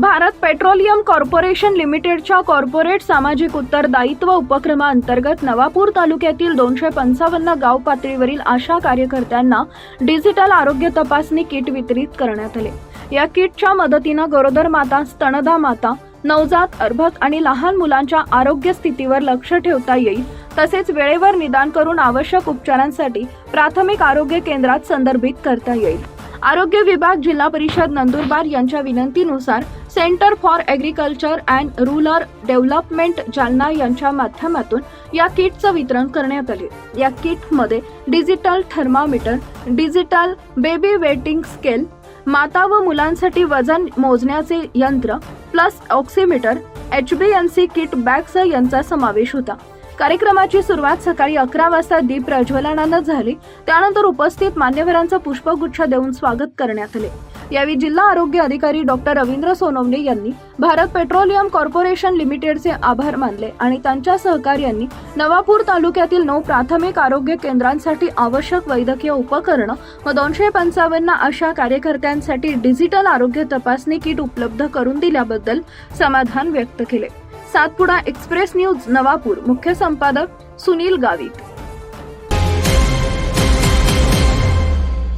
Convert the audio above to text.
Bharat petroleum corporation लिमिटेडच्या corporate सामाजिक उत्तरदायित्व उपक्रमाअंतर्गत नवापूर तालुक्यातील दोनशे पंचावन्न गाव पातळीवरील आशा कार्यकर्त्यांना डिजिटल आरोग्य तपासणी किट वितरित करण्यात आले. या किटच्या मदतीनं गरोदर माता स्तनदा माता नवजात अर्भक आणि लहान मुलांच्या आरोग्य स्थितीवर लक्ष ठेवता येईल तसेच वेळेवर निदान करून आवश्यक उपचारांसाठी प्राथमिक आरोग्य केंद्रात संदर्भित करता येईल. आरोग्य विभाग जिल्हा परिषद नंदुरबार यांच्या विनंतीनुसार centre for agriculture and rural development Jalna यांच्या माध्यमातून या किटचं वितरण करण्यात आले. या किटमध्ये digital thermometer digital baby weighting scale माता व मुलांसाठी वजन मोजण्याचे यंत्र pulse oximeter H B N C kit bags यांचा समावेश होता. कार्यक्रमाची सुरुवात सकाळी अकरा वाजता दीप प्रज्वलनानं झाली. त्यानंतर उपस्थित मान्यवरांचं पुष्पगुच्छ देऊन स्वागत करण्यात आले. यावेळी जिल्हा आरोग्य अधिकारी डॉक्टर रवींद्र सोनवणे यांनी भारत पेट्रोलियम कॉर्पोरेशन लिमिटेडचे आभार मानले आणि त्यांच्या सहकार्यांनी नवापूर तालुक्यातील नऊ प्राथमिक आरोग्य केंद्रांसाठी आवश्यक वैद्यकीय उपकरणं व दोनशे पंचावन्न अशा कार्यकर्त्यांसाठी डिजिटल आरोग्य तपासणी किट उपलब्ध करून दिल्याबद्दल समाधान व्यक्त केले. Satpuda express news Navapur. मुख्य संपादक सुनील गावित.